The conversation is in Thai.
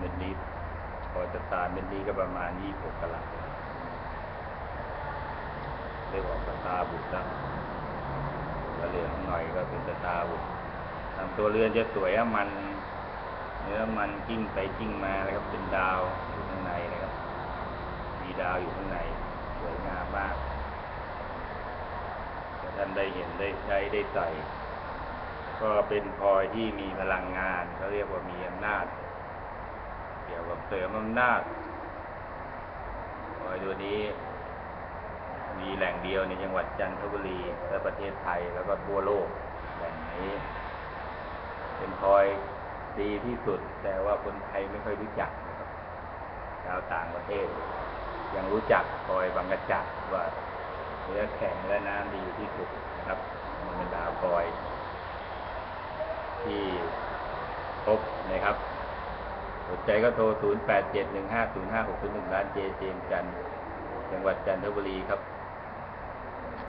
เม็ดนี้พอจะตาเม็ดนี้ก็ประมาณยี่หกกะลัดเรียกว่าสตาบุตรแล้วก็เหลืองหน่อยก็เป็นสตาบุตรทางตัวเรือนจะสวยอะมันเนื้อมันกิ้งไปกิ้งมานะครับเป็นดาวอยู่ข้างในนะครับ มีดาวอยู่ข้างในสวยงามมากถ้าท่านได้เห็นได้ใช้ได้ใส่ ก็เป็นพลอยที่มีพลังงานเขาเรียกว่ามีอำนาจ เสริมอำนาจพลอยตัวนี้ มีแหล่งเดียวในจังหวัดจันทบุรีและประเทศไทยแล้วก็ทั่วโลกแหล่งนี้ เป็นพลอยดีที่สุด แต่ว่าคนไทยไม่ค่อยรู้จักชาวต่างประเทศ ยังรู้จักพลอยบางกระจักว่าเนื้อแข็งและน้ำดีที่สุดนะครับมันเป็นดาวพลอยที่พบนะครับ สนใจก็โทร 0871505601 ร้านเจเจมจันทร์จังหวัดจันทบุรีครับ